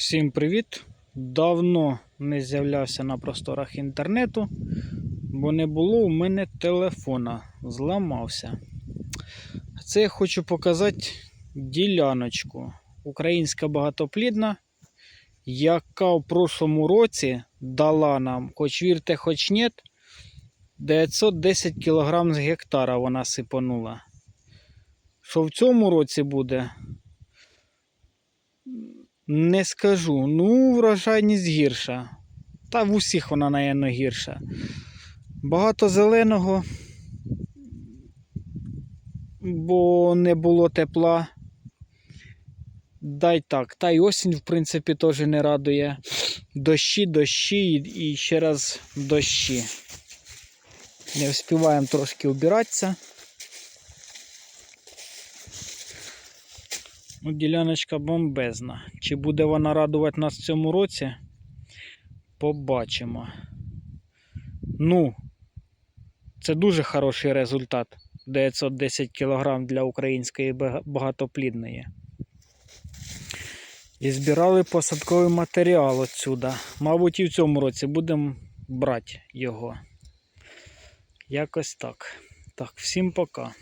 Всім привіт! Давно не з'являвся на просторах інтернету, бо не було у мене телефона, зламався. Це я хочу показати діляночку. Українська багатоплідна, яка в прошлому році дала нам, хоч вірте, хоч нет, 910 кг з гектара вона сипанула. Що в цьому році буде, не скажу. Ну, врожайність гірша. Та в усіх вона, напевно, гірша. Багато зеленого, бо не було тепла. Дай так. Та й осінь, в принципі, теж не радує. Дощі, дощі і ще раз дощі. Не встигаємо трошки убиратися. Діляночка бомбезна. Чи буде вона радувати нас в цьому році? Побачимо. Ну, це дуже хороший результат. 910 кг для української багатоплідної. І збирали посадковий матеріал отсюда. Мабуть, і в цьому році будемо брати його. Якось так. Так, всім пока.